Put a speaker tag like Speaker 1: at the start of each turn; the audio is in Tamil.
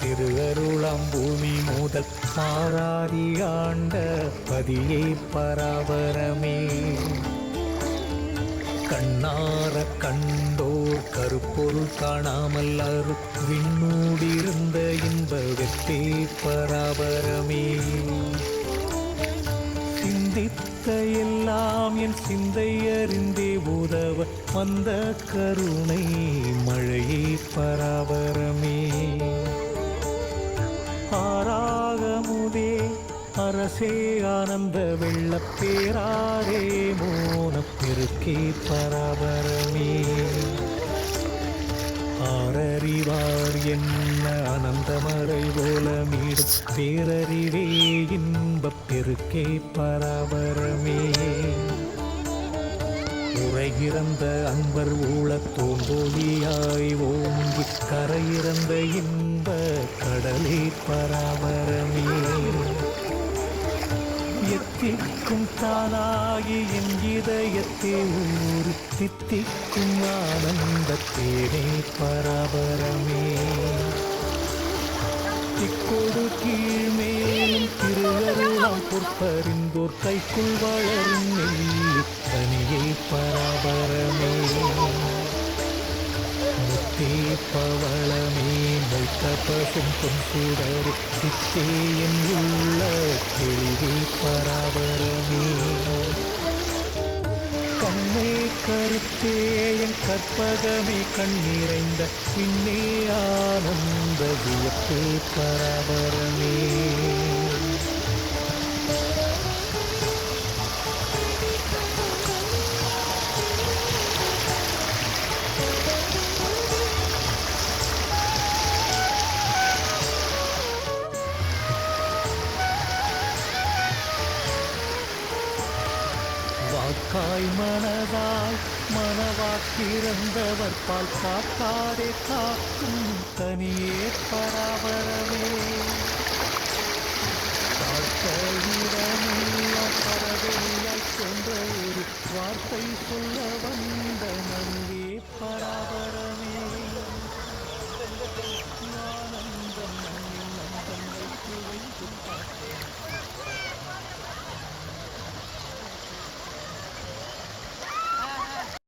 Speaker 1: திருஅருளாம் பூமி முதல் மாறாதி ஆண்ட பதியே பராபரமே கண்ணார கண்டோர் கருப்பொருள் காணாமல் அரு விண்ணூடிருந்த இன்ப வெப்பே பராபரமே சிந்தித்த எல்லாம் என் சிந்தை அறிந்தே உதவ வந்த கருணை மழையே பராபரமே. ஆராகமுதே அரசே ஆனந்த வெள்ளப்பேராரே மோனப்பெருக்கே பராபரமே. ஆரறிவார் என்ன அனந்தமறை போல மீடும் பேரறிவே இன்பப் பெருக்கே பராபரமே உரையிறந்த அன்பர் ஊழத் தோன்றோழியாய் ஓங்கி கரையிறந்த இன்ப கடலே பராபரமே எத்திக்கும் தானாகி என் இதயத்தே ஊறி தித்திக்கும் ஆனந்த தேனே பராபரமே திக்கொடு கீழ்மே திருவருளாம் கைக்குள் வளரும் நெல்லி பரபரமே. முத்தே பவளமே மொய்த்த பசும் பொன் சுடரு சித்தே என் உள்ள தெளிவே பராபரமே. கண்ணே கருத்தே என் கற்பகமே கண்ணிறைந்த பின்னே ஆனந்த வியப்பே பராபரமே. காய் மனதாய் மனவாக்கிறந்தவர் பால் காத்தாரே காக்கும் தனியே பராபரமே. பரவெல்லாம் சென்ற ஒரு வார்த்தை சொல்ல வந்த நங்கே பராபரம்.